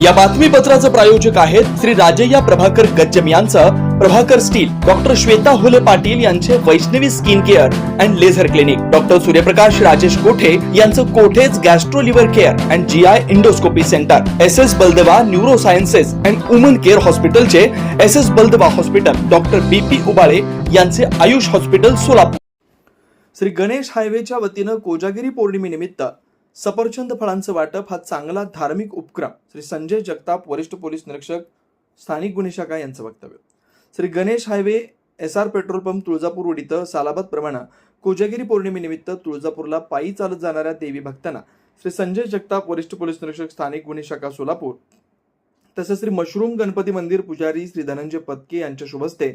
या बातमीपत्राचं प्रायोजक आहेत श्री राजय्या प्रभाकर गज्जम यांचं प्रभाकर स्टील डॉक्टर श्वेता हुले पाटील यांचे Vaishnavi skin care and laser clinic. Doctor Suryaprakash Rajesh Kothe यांचं Kothe's gastro liver care and G I endoscopy centre. S S Baldeva neuro sciences and woman care हॉस्पिटलचे S S Baldeva hospital. Doctor B P Ubale यांचे Ayush hospital Solapur. Shri Ganesh हायवेच्या वतीनं कोजागिरी पौर्णिमेनिमित्त सफरचंद फळांचं वाटप हा चांगला धार्मिक उपक्रम. श्री संजय जगताप वरिष्ठ पोलीस निरीक्षक स्थानिक गुन्हे शाखा यांचं वक्तव्य. Shri Ganesh highway S R petrol pump Tuljapur road इथं सालाबाद प्रमाणे कोजागिरी पौर्णिमेनिमित्त तुळजापूरला पायी चालत जाणाऱ्या देवी भक्तांना श्री संजय जगताप वरिष्ठ पोलीस निरीक्षक स्थानिक गुन्हे शाखा सोलापूर तसेच श्री मशरूम गणपती मंदिर पुजारी श्री धनंजय पत्के यांच्या शुभस्ते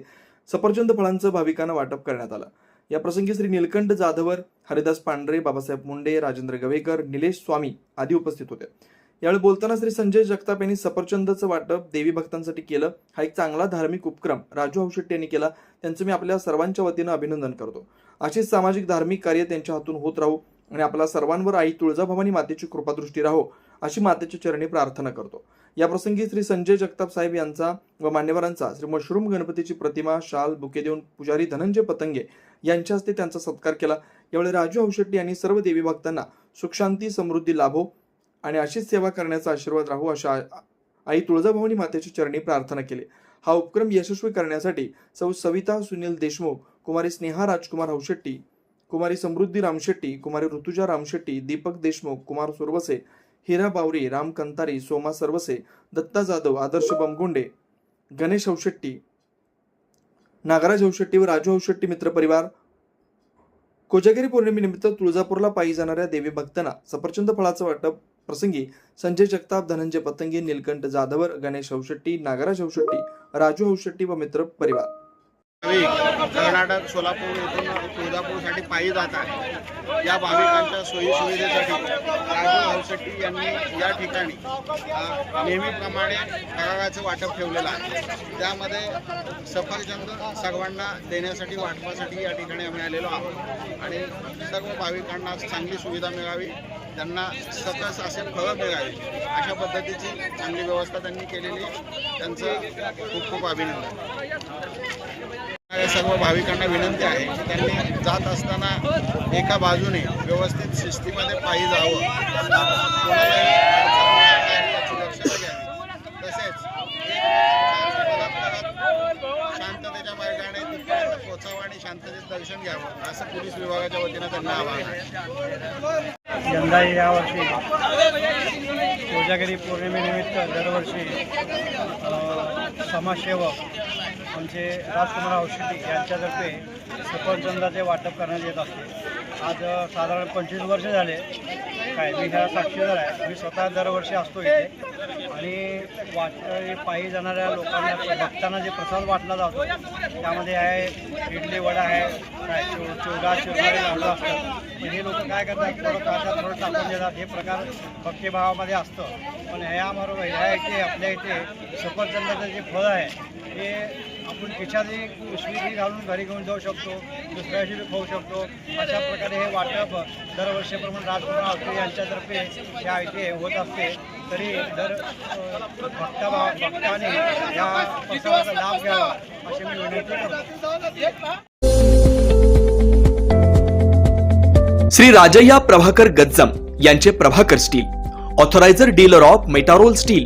सफरचंद फळांचं भाविकांना वाटप करण्यात आलं. या प्रसंगी श्री निलकंठ जाधवर हरिदास पांढरे बाबासाहेब मुंडे राजेंद्र गवेकर निलेश स्वामी आदी उपस्थित होते. यावेळी बोलताना श्री संजय जगताप यांनी सफरचंदचं वाटप देवी भक्तांसाठी केलं. हा एक चांगला धार्मिक उपक्रम राजू हौशेट्टी यांनी केला. त्यांचं मी आपल्या सर्वांच्या वतीनं अभिनंदन करतो. अशीच सामाजिक धार्मिक कार्य त्यांच्या हातून होत राहू आणि आपल्या सर्वांवर आई तुळजाभवानी मातेची कृपादृष्टी राहो अशी मातेच्या चरणी प्रार्थना करतो. या प्रसंगी श्री संजय जगताप साहेब यांचा व मान्यवरांचा श्री मशरूम गणपतीची प्रतिमा शाल बुके देऊन पुजारी धनंजय पतंगे यांच्या हस्ते त्यांचा सत्कार केला. यावेळी राजू हौशेट्टी यांनी सर्व देवी भक्तांना सुखशांती समृद्धी लाभो आणि अशीच सेवा करण्याचा आशीर्वाद राहू अशा आई तुळजाभवानी मातेची चरणी प्रार्थना केली. हा उपक्रम यशस्वी करण्यासाठी सौ सविता सुनील देशमुख कुमारी स्नेहा राजकुमार हौशेट्टी कुमारी समृद्धी रामशेट्टी कुमारी ऋतुजा रामशेट्टी दीपक देशमुख कुमार सुरवसे हिरा बावरी राम कंतारी सोमा सरवसे दत्ता जाधव आदर्श बमगुंडे गणेश हौशेट्टी नागराज हौशेट्टी व राजू हौशेट्टी मित्र परिवार. कोजागिरी पौर्णिमेनिमित्त तुळजापूरला पायी जाणाऱ्या देवी भक्तांना सफरचंद फळाचं वाटप प्रसंगी संजय जगताप धनंजय पतंगे निलकंठ जाधवर गणेश हौशेट्टी नागराज हौशेट्टी राजू हौशेट्टी व मित्र परिवार. कर्नाटक सोलापूर येथून तुळजापूरसाठी पायी जात आहे. या भाविकांच्या सोयीसुविधेसाठी राजू हौशेट्टी यांनी या ठिकाणी नेहमीप्रमाणे फराळाचं वाटप ठेवलेलं आहे. त्यामध्ये सफरचंद सर्वांना देण्यासाठी वाटपासाठी या ठिकाणी आम्ही आलेलो आहोत. आणि सर्व भाविकांना चांगली सुविधा मिळावी त्यांना सकस असे फळं मिळावी अशा पद्धतीची चांगली व्यवस्था त्यांनी केलेली त्यांचं खूप खूप अभिनंदन. सर्व भाविकांना विनंती आहे की त्यांनी जात असताना एका बाजूने व्यवस्थित शिस्तीमध्ये पायी जावं. याची दक्षता घ्यावी तसेच शांततेच्या मार्गाने तिथपर्यंत पोचावं आणि शांततेचं दर्शन घ्यावं असं पोलीस विभागाच्या वतीनं त्यांना आवाहन आहे. यंदा यावर्षी कोजागिरी पौर्णिमेनिमित्त दरवर्षी समाजसेवक आमचे राजकुमार औषधी यांच्यातर्फे सफरचंदाचे वाटप करण्यात येत असते. आज साधारण पंचवीस वर्ष झाले. काय मी ह्या साक्षीदार आहे. मी स्वतः दरवर्षी असतो इथे. आणि वाट पायी जाणाऱ्या लोकांना भक्तांना जे प्रसाद वाटला जातो त्यामध्ये आहे इडली वडा आहे काय चिव चिवडा लावलं असतं हे लोक काय करतात थोडं काचा थोडं टाकून देतात. हे प्रकार भक्तिभावामध्ये असतं. पण ह्याबरोबर ह्या इथे आपल्या इथे सफरचंदाचं जे फळ आहे ते आपण खिशातही पिशवी घालून घरी घेऊन जाऊ शकतो दुसऱ्या दिवशी खाऊ शकतो. अशा प्रकारे हे वाटप दरवर्षीप्रमाणे राजकुमार आवटे यांच्यातर्फे या इथे होत असते. तरी दर भक्ता भक्ताने या प्रसंगाचा लाभ घ्यावा अशी मी विनंती करतो. श्री राजय्या प्रभाकर गज्जम यांचे Prabhakar steel authoriser dealer of Metarol steel